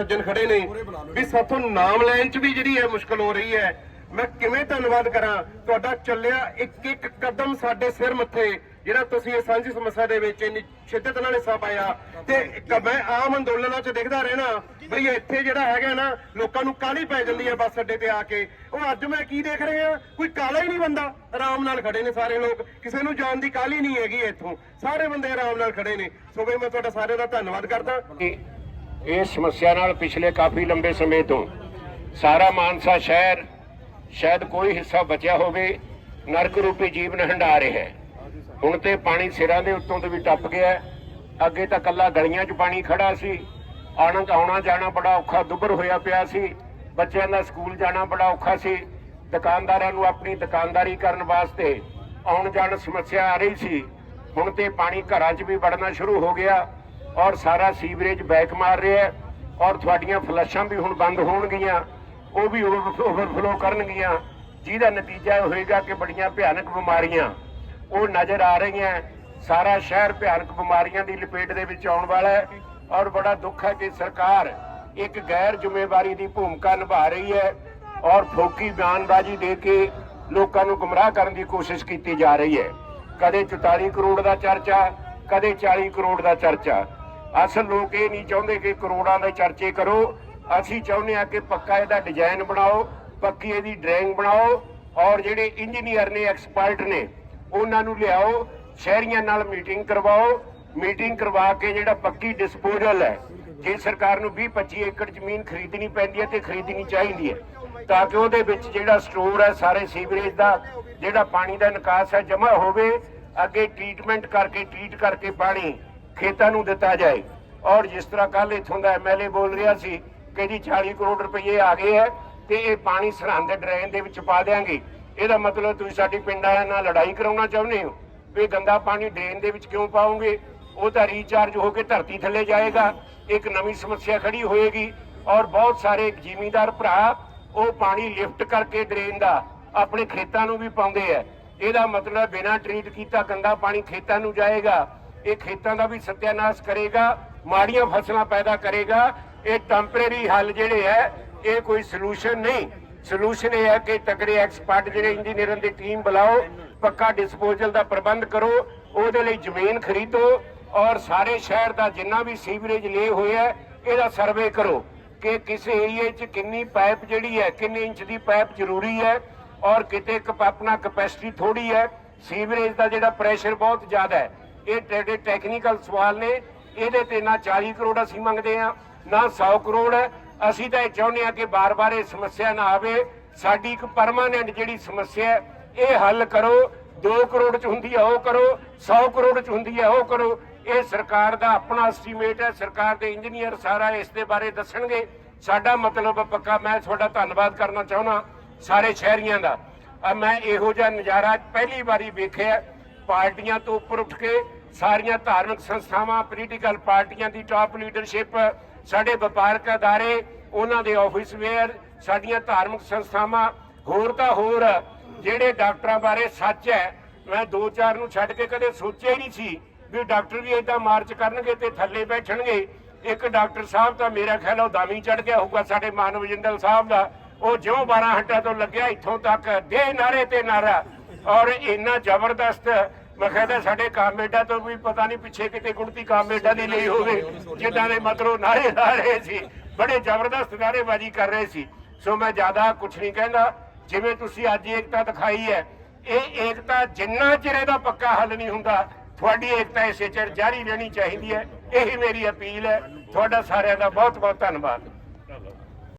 ਸੱਜਣ ਖੜੇ ਨੇ ਵੀ ਸਾਥੋਂ ਨਾਮ ਲੈਣ ਚ ਵੀ ਜਿਹੜੀ ਹੈ ਮੁਸ਼ਕਲ ਹੋ ਰਹੀ ਹੈ, ਮੈਂ ਕਿਵੇਂ ਧੰਨਵਾਦ ਕਰਾਂ? ਤੁਹਾਡਾ ਚੱਲਿਆ ਇੱਕ ਇੱਕ ਕਦਮ ਸਾਡੇ ਸਿਰ ਮੱਥੇ, ਜਿਹੜਾ ਤੁਸੀਂ ਇਹ ਸਾਂਝੀ ਸਮੱਸਿਆ ਦੇ ਵਿੱਚ ਇੰਨੀ ਸ਼ਿੱਦਤ ਨਾਲ ਹਿੱਸਾ ਪਾਇਆ। ਤੇ ਮੈਂ ਆਮ ਅੰਦੋਲਨਾਂ 'ਚ ਦੇਖਦਾ ਰਹਿਣਾ, ਬਈ ਇੱਥੇ ਜਿਹੜਾ ਹੈਗਾ ਨਾ, ਲੋਕਾਂ ਨੂੰ ਕਾਲੀ ਪੈ ਜਾਂਦੀ ਹੈ ਬੱਸ ਅੱਡੇ ਤੇ ਆ ਕੇ। ਉਹ ਅੱਜ ਮੈਂ ਕੀ ਦੇਖ ਰਿਹਾ? ਕੋਈ ਕਾਲਾ ਹੀ ਨਹੀਂ ਬੰਦਾ। ਆਰਾਮ ਨਾਲ ਖੜੇ ਨੇ ਸਾਰੇ ਲੋਕ। ਕਿਸੇ ਨੂੰ ਜਾਣ ਦੀ ਕਾਲੀ ਨਹੀਂ ਹੈਗੀ ਇੱਥੋਂ। ਸਾਰੇ ਬੰਦੇ ਆਰਾਮ ਨਾਲ ਖੜੇ ਨੇ। ਸੋ ਬਈ ਮੈਂ ਤੁਹਾਡਾ ਸਾਰਿਆਂ ਦਾ ਧੰਨਵਾਦ ਕਰਦਾ। ਇਸ ਸਮੱਸਿਆ ਨਾਲ ਪਿਛਲੇ ਕਾਫੀ ਲੰਬੇ ਸਮੇਂ ਤੋਂ ਸਾਰਾ ਮਾਨਸਾ ਸ਼ਹਿਰ ਸ਼ਾਇਦ ਕੋਈ ਹਿੱਸਾ ਬਚਿਆ ਹੋਵੇ, ਨਰਕ ਰੂਪੀ ਜੀਵਨ ਹੰਡਾ ਰਿਹਾ ਹੈ। ਹੁਣ ਤੇ ਪਾਣੀ ਸਿਰਾਂ ਦੇ ਉੱਤੋਂ ਤੇ ਵੀ ਟੱਪ ਗਿਆ ਅੱਗੇ ਤਾਂ ਕੱਲਾ ਗਲੀਆਂ 'ਚ ਪਾਣੀ ਖੜਾ ਸੀ। ਆਉਣਾ ਆਉਣਾ ਜਾਣਾ ਬੜਾ ਔਖਾ ਦੁੱਭਰ ਹੋਇਆ ਪਿਆ ਸੀ। ਬੱਚਿਆਂ ਦਾ ਸਕੂਲ ਜਾਣਾ ਬੜਾ ਔਖਾ ਸੀ। ਦੁਕਾਨਦਾਰਾਂ ਨੂੰ ਆਪਣੀ ਦੁਕਾਨਦਾਰੀ ਕਰਨ ਵਾਸਤੇ ਆਉਣ ਜਾਣ ਸਮੱਸਿਆ ਆ ਰਹੀ ਸੀ। ਹੁਣ ਤੇ ਪਾਣੀ ਘਰਾਂ 'ਚ ਵੀ ਵੜਨਾ ਸ਼ੁਰੂ ਹੋ ਗਿਆ। ਔਰ ਸਾਰਾ ਸੀਵਰੇਜ ਬੈਕ ਮਾਰ ਰਿਹਾ ਹੈ ਔਰ ਤੁਹਾਡੀਆਂ ਫਲਸ਼ਾਂ ਵੀ ਹੁਣ ਬੰਦ ਹੋਣਗੀਆਂ, ਉਹ ਵੀ ਓਵਰਫਲੋ ਕਰਨਗੀਆਂ। ਜਿਹਦਾ ਨਤੀਜਾ ਹੋਏਗਾ ਕਿ ਬੜੀਆਂ ਭਿਆਨਕ ਬਿਮਾਰੀਆਂ ਉਹ ਨਜ਼ਰ ਆ ਰਹੀਆਂ ਸਾਰਾ ਸ਼ਹਿਰ ਭਿਆਨਕ ਬਿਮਾਰੀਆਂ ਦੀ ਲਪੇਟ ਦੇ ਵਿੱਚ ਆਉਣ ਵਾਲਾ ਹੈ ਔਰ ਬੜਾ ਦੁੱਖ ਹੈ ਕਿ ਸਰਕਾਰ ਇੱਕ ਗੈਰ ਜ਼ਿੰਮੇਵਾਰੀ ਦੀ ਭੂਮਿਕਾ ਨਿਭਾ ਰਹੀ ਹੈ ਔਰ ਫੋਕੀ ਬਿਆਨਬਾਜ਼ੀ ਦੇ ਕੇ ਲੋਕਾਂ ਨੂੰ ਗੁੰਮਰਾਹ ਕਰਨ ਦੀ ਕੋਸ਼ਿਸ਼ ਕੀਤੀ ਜਾ ਰਹੀ ਹੈ। ਕਦੇ 44 ਕਰੋੜ ਦਾ ਚਰਚਾ, ਕਦੇ 40 ਕਰੋੜ ਦਾ ਚਰਚਾ। ਅਸਲ ਲੋਕ ਇਹ ਨਹੀਂ ਚਾਹੁੰਦੇ ਕਿ ਕਰੋੜਾਂ ਦੇ ਚਰਚੇ ਕਰੋ। ਅਸੀਂ ਚਾਹੁੰਦੇ ਹਾਂ ਕਿ ਪੱਕਾ ਇਹਦਾ ਡਿਜ਼ਾਈਨ ਬਣਾਓ, ਪੱਕੀ ਇਹਦੀ ਡਰਾਇੰਗ ਬਣਾਓ ਔਰ ਜਿਹੜੇ ਇੰਜੀਨੀਅਰ ਨੇ ਐਕਸਪਰਟ ਨੇ, ਉਹਨਾਂ ਨੂੰ ਲਿਆਓ, ਸ਼ਹਿਰੀਆਂ ਨਾਲ ਮੀਟਿੰਗ ਕਰਵਾਓ। ਮੀਟਿੰਗ ਕਰਵਾ ਕੇ ਜਿਹੜਾ ਪੱਕੀ ਡਿਸਪੋਜ਼ਲ ਹੈ, ਜੇ ਸਰਕਾਰ ਨੂੰ 20 25 ਏਕੜ ਜ਼ਮੀਨ ਖਰੀਦਣੀ ਪੈਂਦੀ ਹੈ ਤੇ ਖਰੀਦਣੀ ਚਾਹੀਦੀ ਹੈ, ਤਾਂ ਕਿ ਉਹਦੇ ਵਿੱਚ ਜਿਹੜਾ ਸਟੋਰ ਹੈ, ਸਾਰੇ ਸੀਵਰੇਜ ਦਾ, ਜਿਹੜਾ ਪਾਣੀ ਦਾ ਨਿਕਾਸ ਹੈ, ਜਮ੍ਹਾਂ ਹੋਵੇ, ਅੱਗੇ ਟ੍ਰੀਟਮੈਂਟ ਕਰਕੇ ਟ੍ਰੀਟ ਕਰਕੇ ਪਾਣੀ ਖੇਤਾਂ ਨੂੰ ਦਿੱਤਾ ਜਾਏ। ਔਰ ਜਿਸ ਤਰ੍ਹਾਂ ਕੱਲ ਇਥੋਂ ਦਾ ਐਮਐਲਏ ਬੋਲ ਰਿਹਾ ਸੀ ਕਿ ਜੀ 40 ਕਰੋੜ ਰੁਪਏ ਆ ਗਏ ਹੈ ਤੇ ਇਹ ਪਾਣੀ ਸਰਹੰਦ ਡਰੇਨ ਦੇ ਵਿੱਚ ਪਾ ਦੇਾਂਗੇ ਇਹਦਾ ਮਤਲਬ ਤੁਸੀਂ ਸਾਡੀ ਪਿੰਡ ਨਾਲ ਲੜਾਈ ਕਰਾਉਣਾ ਚਾਹੁੰਦੇ ਹੋ ਵੀ ਗੰਦਾ ਪਾਣੀ ਡਰੇਨ ਦੇ ਵਿੱਚ ਕਿਉਂ ਪਾਉਂਗੇ ਉਹ ਤਾਂ ਰੀਚਾਰਜ ਹੋ ਕੇ ਧਰਤੀ ਥੱਲੇ ਜਾਏਗਾ। ਇੱਕ ਨਵੀਂ ਸਮੱਸਿਆ ਖੜੀ ਹੋਏਗੀ ਔਰ ਬਹੁਤ ਸਾਰੇ ਜ਼ਿਮੀਂਦਾਰ ਭਰਾ ਉਹ ਪਾਣੀ ਲਿਫਟ ਕਰਕੇ ਡਰੇਨ ਦਾ ਆਪਣੇ ਖੇਤਾਂ ਨੂੰ ਵੀ ਪਾਉਂਦੇ ਆ ਇਹਦਾ ਮਤਲਬ ਬਿਨਾਂ ਟ੍ਰੀਟ ਕੀਤਾ ਗੰਦਾ ਪਾਣੀ ਖੇਤਾਂ ਨੂੰ ਜਾਏਗਾ। ਇਹ ਖੇਤਾਂ ਦਾ ਵੀ ਸਤਿਆਨਾਸ਼ ਕਰੇਗਾ ਮਾੜੀਆਂ ਫਸਲਾਂ ਪੈਦਾ ਕਰੇਗਾ। ਇਹ ਟੈਂਪਰੇਰੀ ਹੱਲ ਜਿਹੜੇ ਹੈ ਇਹ ਕੋਈ ਸੋਲੂਸ਼ਨ ਨਹੀਂ। ਸੋਲੂਸ਼ਨ ਇਹ ਹੈ ਕਿ ਤਕੜੇ ਐਕਸਪਰਟ ਜਿਹੜੇ ਇੰਜੀਨੀਅਰਾਂ ਦੀ ਟੀਮ ਬੁਲਾਓ ਪੱਕਾ ਡਿਸਪੋਜ਼ਲ ਦਾ ਪ੍ਰਬੰਧ ਕਰੋ ਉਹਦੇ ਲਈ ਜ਼ਮੀਨ ਖਰੀਦੋ ਔਰ ਸਾਰੇ ਸ਼ਹਿਰ ਦਾ ਜਿੰਨਾ ਵੀ ਸੀਵਰੇਜ ਲੇ ਹੋਇਆ ਹੈ, ਇਹਦਾ ਸਰਵੇ ਕਰੋ ਕਿ ਕਿਸੇ ਏਰੀਏ 'ਚ ਕਿੰਨੀ ਪਾਈਪ ਜਿਹੜੀ ਹੈ ਕਿੰਨੇ ਇੰਚ ਦੀ ਪਾਈਪ ਜ਼ਰੂਰੀ ਹੈ ਔਰ ਕਿਤੇ ਕ- ਆਪਣਾ ਕਪੈਸਿਟੀ ਥੋੜੀ ਹੈ। ਸੀਵਰੇਜ ਦਾ ਜਿਹੜਾ ਪ੍ਰੈਸ਼ਰ ਬਹੁਤ ਜ਼ਿਆਦਾ ਹੈ ਇਹ ਟੈਡੇ ਟੈਕਨੀਕਲ ਸਵਾਲ ਨੇ, ਇਹਦੇ ਤੇ ਨਾ 40 ਕਰੋੜ ਅਸੀਂ ਮੰਗਦੇ ਆ ਨਾ 100 ਕਰੋੜ। ਅਸੀਂ ਤਾਂ ਇਹ ਚਾਹੁੰਦੇ ਆ ਕਿ ਬਾਰ-ਬਾਰ ਇਹ ਸਮੱਸਿਆ ਨਾ ਆਵੇ। ਸਾਡੀ ਇੱਕ ਪਰਮਾਨੈਂਟ ਜਿਹੜੀ ਸਮੱਸਿਆ ਇਹ ਹੱਲ ਕਰੋ। 2 ਕਰੋੜ ਚ ਹੁੰਦੀ ਹੈ, ਉਹ ਕਰੋ। 100 ਕਰੋੜ ਚ ਹੁੰਦੀ ਹੈ, ਉਹ ਕਰੋ। ਇਹ ਸਰਕਾਰ ਦਾ ਆਪਣਾ ਐਸਟੀਮੇਟ ਹੈ, ਸਰਕਾਰ ਦੇ ਇੰਜੀਨੀਅਰ ਸਾਰਾ ਇਸ ਦੇ ਬਾਰੇ ਦੱਸਣਗੇ। ਸਾਡਾ ਮਤਲਬ ਪੱਕਾ, ਮੈਂ ਤੁਹਾਡਾ ਧੰਨਵਾਦ ਕਰਨਾ ਚਾਹੁੰਦਾ ਸਾਰੇ ਸ਼ਹਿਰੀਆਂ ਦਾ। ਮੈਂ ਇਹੋ ਜਿਹਾ ਨਜ਼ਾਰਾ ਪਹਿਲੀ ਵਾਰੀ ਵੇਖਿਆ ਪਾਰਟੀਆਂ ਤੋਂ ਉੱਪਰ ਉੱਠ ਕੇ ਸਾਰੀਆਂ ਧਾਰਮਿਕ ਸੰਸਥਾਵਾਂ ਪੋਲੀਟੀਕਲ ਪਾਰਟੀਆਂ ਦੀ ਟਾਪ ਲੀਡਰਸ਼ਿਪ ਸਾਡੇ ਵਪਾਰਕ ਅਦਾਰੇ, ਉਹਨਾਂ ਦੇ ਆਫਿਸ ਵੇਅਰ ਸਾਡੀਆਂ ਧਾਰਮਿਕ ਸੰਸਥਾਵਾਂ, ਹੋਰ ਤਾਂ ਹੋਰ, ਜਿਹੜੇ ਡਾਕਟਰਾਂ ਬਾਰੇ ਸੱਚ ਹੈ, ਮੈਂ ਦੋ ਚਾਰ ਨੂੰ ਛੱਡ ਕੇ ਕਦੇ ਸੋਚਿਆ ਹੀ ਨਹੀਂ ਸੀ ਵੀ ਡਾਕਟਰ ਵੀ ਏਦਾਂ ਮਾਰਚ ਕਰਨਗੇ ਤੇ ਥੱਲੇ ਬੈਠਣਗੇ। ਇੱਕ ਡਾਕਟਰ ਸਾਹਿਬ ਤਾਂ ਮੇਰਾ ਖਿਆਲ ਉਹ ਦਾਮੀ ਚੜ ਗਿਆ ਹੋਊਗਾ ਸਾਡੇ ਮਾਨਵ ਜਿੰਦਲ ਸਾਹਿਬ ਦਾ। ਉਹ ਜਿਉਂ 12 ਹੱਟਾਂ ਤੋਂ ਲੱਗਿਆ, ਇੱਥੋਂ ਤੱਕ ਦੇ ਨਾਰੇ ਤੇ ਨਾਰਾ। ਔਰ ਇੰਨਾ ਜ਼ਬਰਦਸਤ ਮੈਂ ਕਹਿੰਦਾ ਸਾਡੇ ਕਾਮੇਡਾ ਤੋਂ ਵੀ ਪਤਾ ਨਹੀਂ ਪਿੱਛੇ ਕਿਤੇ ਗੁਣਤੀ ਕਾਮੇਡਾ ਦੀ ਲਈ ਹੋਵੇ, ਜਿੱਦਾਂ ਦੇ ਮਤਲਬ ਨਾਰੇ ਲਾ ਰਹੇ ਸੀ, ਬੜੇ ਜ਼ਬਰਦਸਤ ਨਾਰੇਬਾਜ਼ੀ ਕਰ ਰਹੇ ਸੀ। ਸੋ ਮੈਂ ਜ਼ਿਆਦਾ ਕੁਝ ਨਹੀਂ ਕਹਿੰਦਾ, ਜਿਵੇਂ ਤੁਸੀਂ ਅੱਜ ਏਕਤਾ ਦਿਖਾਈ ਹੈ, ਇਹ ਏਕਤਾ ਜਿੰਨਾ ਚਿਰ ਇਹਦਾ ਪੱਕਾ ਹੱਲ ਨਹੀਂ ਹੁੰਦਾ, ਤੁਹਾਡੀ ਏਕਤਾ ਇਸੇ ਚਿਰ ਜਾਰੀ ਰਹਿਣੀ ਚਾਹੀਦੀ ਹੈ। ਇਹੀ ਮੇਰੀ ਅਪੀਲ ਹੈ। ਤੁਹਾਡਾ ਸਾਰਿਆਂ ਦਾ ਬਹੁਤ ਬਹੁਤ ਧੰਨਵਾਦ।